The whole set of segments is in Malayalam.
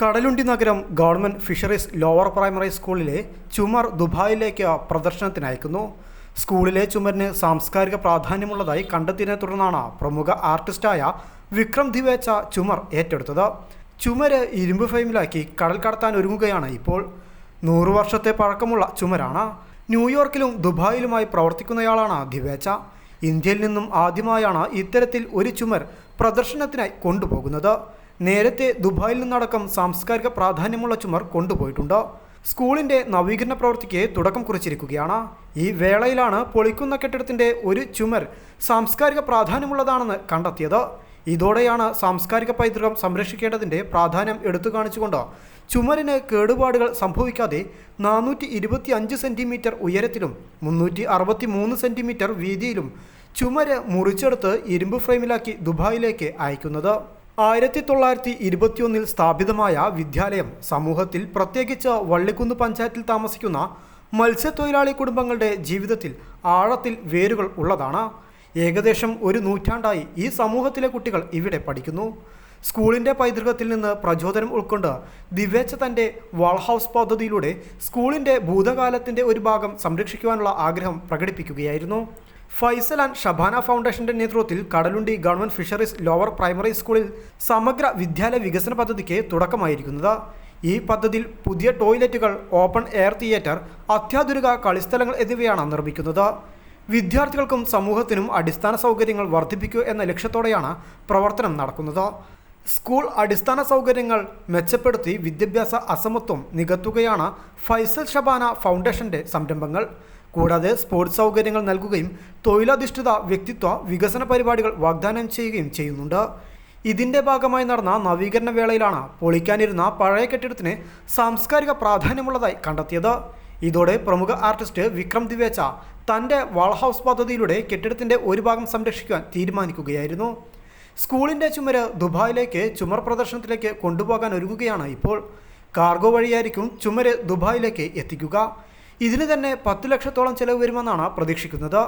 കടലുണ്ടി നഗരം ഗവൺമെന്റ് ഫിഷറീസ് ലോവർ പ്രൈമറി സ്കൂളിലെ ചുമർ ദുബായിലേക്ക് പ്രദർശനത്തിന് അയക്കുന്നു സ്കൂളിലെ ചുമരിന് സാംസ്കാരിക പ്രാധാന്യമുള്ളതായി കണ്ടെത്തിയതിനെ തുടർന്നാണ് പ്രമുഖ ആർട്ടിസ്റ്റായ വിക്രം ദിവേച്ച ചുമർ ഏറ്റെടുത്തത്. ചുമര് ഇരുമ്പ് ഫ്രെയിമിലാക്കി കടൽ കടത്താൻ ഒരുങ്ങുകയാണ് ഇപ്പോൾ. നൂറു വർഷത്തെ പഴക്കമുള്ള ചുമരാണ്. ന്യൂയോർക്കിലും ദുബായിലുമായി പ്രവർത്തിക്കുന്നയാളാണ് ദിവേച്ച. ഇന്ത്യയിൽ നിന്നും ആദ്യമായാണ് ഇത്തരത്തിൽ ഒരു ചുമർ പ്രദർശനത്തിനായി കൊണ്ടുപോകുന്നത്. നേരത്തെ ദുബായിൽ നിന്നടക്കം സാംസ്കാരിക പ്രാധാന്യമുള്ള ചുമർ കൊണ്ടുപോയിട്ടുണ്ട്. സ്കൂളിന്റെ നവീകരണ പ്രവൃത്തിക്ക് തുടക്കം കുറിച്ചിരിക്കുകയാണ്. ഈ വേളയിലാണ് പൊളിക്കുന്ന കെട്ടിടത്തിന്റെ ഒരു ചുമർ സാംസ്കാരിക പ്രാധാന്യമുള്ളതാണെന്ന് കണ്ടെത്തിയത്. ഇതോടെയാണ് സാംസ്കാരിക പൈതൃകം സംരക്ഷിക്കേണ്ടതിന്റെ പ്രാധാന്യം എടുത്തു കാണിച്ചുകൊണ്ട് ചുമരിന് കേടുപാടുകൾ സംഭവിക്കാതെ നാനൂറ്റി ഇരുപത്തി അഞ്ച് സെന്റിമീറ്റർ ഉയരത്തിലും മുന്നൂറ്റി അറുപത്തി മൂന്ന് സെന്റിമീറ്റർ വീതിയിലും ചുമര് മുറിച്ചെടുത്ത് ഇരുമ്പ് ഫ്രെയിമിലാക്കി ദുബായിലേക്ക് അയക്കുന്നത്. ആയിരത്തി തൊള്ളായിരത്തി ഇരുപത്തിയൊന്നിൽ സ്ഥാപിതമായ വിദ്യാലയം സമൂഹത്തിൽ പ്രത്യേകിച്ച് വള്ളിക്കുന്ന് പഞ്ചായത്തിൽ താമസിക്കുന്ന മത്സ്യത്തൊഴിലാളി കുടുംബങ്ങളുടെ ജീവിതത്തിൽ ആഴത്തിൽ വേരുകൾ ഉള്ളതാണ്. ഏകദേശം ഒരു നൂറ്റാണ്ടായി ഈ സമൂഹത്തിലെ കുട്ടികൾ ഇവിടെ പഠിക്കുന്നു. സ്കൂളിന്റെ പൈതൃകത്തിൽ നിന്ന് പ്രചോദനം ഉൾക്കൊണ്ട് ദിവ്യച്ച തന്റെ വാൾ ഹൗസ് പദ്ധതിയിലൂടെ സ്കൂളിന്റെ ഭൂതകാലത്തിന്റെ ഒരു ഭാഗം സംരക്ഷിക്കുവാനുള്ള ആഗ്രഹം പ്രകടിപ്പിക്കുകയായിരുന്നു. ഫൈസൽ ആൻഡ് ഷബാന ഫൗണ്ടേഷന്റെ നേതൃത്വത്തിൽ Kadalundi government fisheries lower primary സ്കൂളിൽ സമഗ്ര വിദ്യാലയ വികസന പദ്ധതിക്ക് തുടക്കമായിരിക്കുന്നത്. ഈ പദ്ധതിയിൽ പുതിയ ടോയ്ലറ്റുകൾ ഓപ്പൺ എയർ തിയേറ്റർ അത്യാധുനിക കളിസ്ഥലങ്ങൾ എന്നിവയാണ് നിർമ്മിക്കുന്നത്. വിദ്യാർത്ഥികൾക്കും സമൂഹത്തിനും അടിസ്ഥാന സൗകര്യങ്ങൾ വർദ്ധിപ്പിക്കുക എന്ന ലക്ഷ്യത്തോടെയാണ് പ്രവർത്തനം നടക്കുന്നത്. സ്കൂൾ അടിസ്ഥാന സൗകര്യങ്ങൾ മെച്ചപ്പെടുത്തി വിദ്യാഭ്യാസ അസമത്വം നികത്തുകയാണ് ഫൈസൽ ഷബാന ഫൗണ്ടേഷന്റെ സംരംഭങ്ങൾ. കൂടാതെ സ്പോർട്സ് സൗകര്യങ്ങൾ നൽകുകയും തൊഴിലധിഷ്ഠിത വ്യക്തിത്വ വികസന പരിപാടികൾ വാഗ്ദാനം ചെയ്യുകയും ചെയ്യുന്നുണ്ട്. ഇതിന്റെ ഭാഗമായി നടന്ന നവീകരണ വേളയിലാണ് പൊളിക്കാനിരുന്ന പഴയ കെട്ടിടത്തിന് സാംസ്കാരിക പ്രാധാന്യമുള്ളതായി കണ്ടെത്തിയത്. ഇതോടെ പ്രമുഖ ആർട്ടിസ്റ്റ് വിക്രം ദിവേച്ച തന്റെ വാൾ ഹൗസ് പദ്ധതിയിലൂടെ കെട്ടിടത്തിന്റെ ഒരു ഭാഗം സംരക്ഷിക്കാൻ തീരുമാനിക്കുകയായിരുന്നു. സ്കൂളിന്റെ ചുമര് ദുബായിലേക്ക് ചുമർ പ്രദർശനത്തിലേക്ക് കൊണ്ടുപോകാൻ ഒരുങ്ങുകയാണ് ഇപ്പോൾ. കാർഗോ വഴിയായിരിക്കും ചുമര് ദുബായിലേക്ക് എത്തിക്കുക. ഇതിന് തന്നെ പത്തു ലക്ഷത്തോളം ചെലവ് വരുമെന്നാണ് പ്രതീക്ഷിക്കുന്നത്.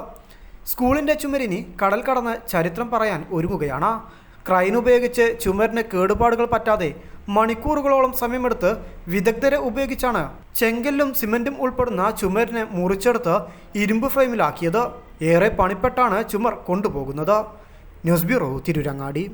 സ്കൂളിന്റെ ചുമരിനി കടൽ കടന്ന് ചരിത്രം പറയാൻ ഒരുങ്ങുകയാണ്. ക്രൈൻ ഉപയോഗിച്ച് ചുമരിന് കേടുപാടുകൾ പറ്റാതെ മണിക്കൂറുകളോളം സമയമെടുത്ത് വിദഗ്ധരെ ഉപയോഗിച്ചാണ് ചെങ്കല്ലും സിമന്റും ഉൾപ്പെടുന്ന ചുമരിനെ മുറിച്ചെടുത്ത് ഇരുമ്പ് ഫ്രെയിമിലാക്കിയത്. ഏറെ പണിപ്പെട്ടാണ് ചുമർ കൊണ്ടുപോകുന്നത്. News bureau Tirurangadi.